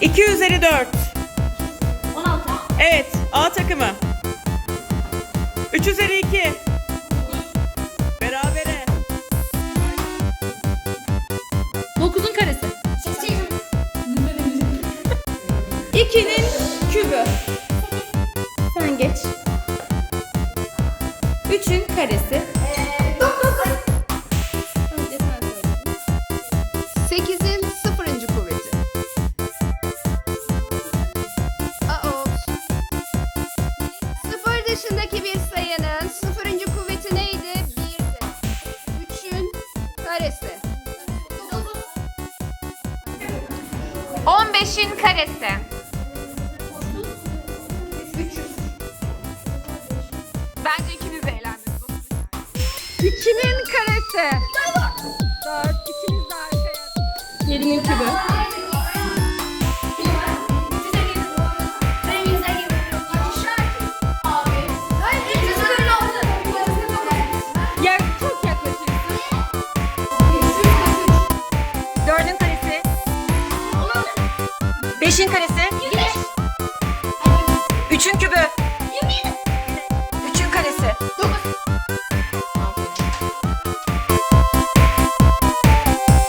2 üzeri 4. 16. Evet. A takımı. 3 üzeri 2. Berabere. 9'un karesi. 8. 2'nin kübü. Sen geç. 3'ün karesi. Dışındaki bir sayının sıfırıncı kuvveti neydi? 1'di. 3'ün karesi. 15'in karesi. 300. Bence ikiniz de eğlendiniz. 2'nin karesi. 4. İkiniz de arkaya. 7'nin kübü. 春カです。